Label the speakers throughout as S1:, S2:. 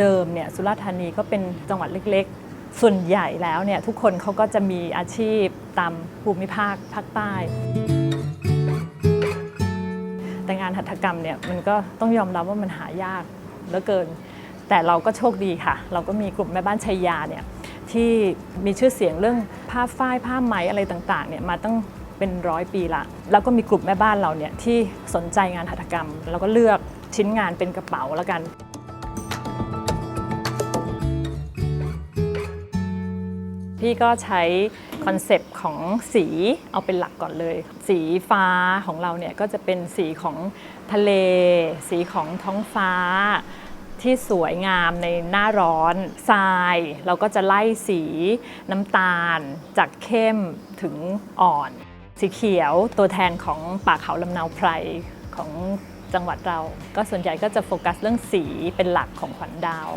S1: เดิมเนี่ยสุราษฎร์ธานีก็เป็นจังหวัดเล็กๆ ส่วนใหญ่แล้วเนี่ยทุกคนเขาก็จะมีอาชีพตามภูมิภาคภาคใต้ แต่งานหัตถกรรมเนี่ยมันก็ต้องยอมรับว่ามันหายากเหลือเกิน แต่เราก็โชคดีค่ะ เราก็มีกลุ่มแม่บ้านชัยยาเนี่ยที่มีชื่อเสียงเรื่องผ้าฝ้ายผ้าไหมอะไรต่างๆเนี่ยมาตั้งเป็นร้อยปีละ แล้วก็มีกลุ่มแม่บ้านเราเนี่ยที่สนใจงานหัตถกรรม แล้วก็เลือกชิ้นงานเป็นกระเป๋าแล้วกัน พี่ก็ใช้คอนเซปต์ของสีเอาเป็นหลักก่อนเลย สีฟ้าของเราเนี่ยก็จะเป็นสีของทะเล สีของท้องฟ้า ที่สวยงามในหน้าร้อนทราย เราก็จะไล่สีน้ำตาล จากเข้มถึงอ่อน สีเขียวตัวแทนของป่าเขาลำนาไพรของจังหวัดเรา ก็ส่วนใหญ่ก็จะโฟกัสเรื่องสีเป็นหลักของขวัญดาว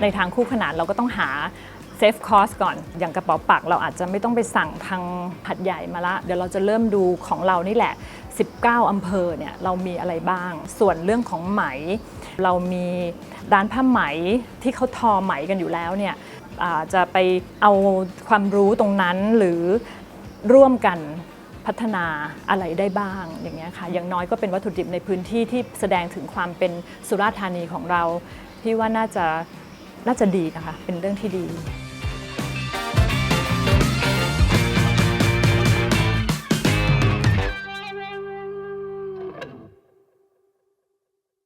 S1: ในทางคู่ขนานเราก็ต้องหาเซฟคอสก่อน อย่างกระเป๋าปักเราอาจจะไม่ต้องไปสั่งทางหัดใหญ่มาละ เดี๋ยวเราจะเริ่มดูของเรานี่แหละ 19 อำเภอเนี่ยเรามีอะไรบ้าง ส่วนเรื่องของไหม เรามีร้านผ้าไหมที่เขาทอไหมกันอยู่แล้วเนี่ยจะไปเอาความรู้ตรงนั้นหรือร่วมกันพัฒนาอะไรได้บ้างอย่างเงี้ยค่ะอย่างน้อยก็เป็นวัตถุดิบในพื้นที่ที่แสดงถึงความเป็นสุราษฎร์ธานีของเราพี่ว่าน่าจะ น่าจะดีนะคะ เป็นเรื่องที่ดี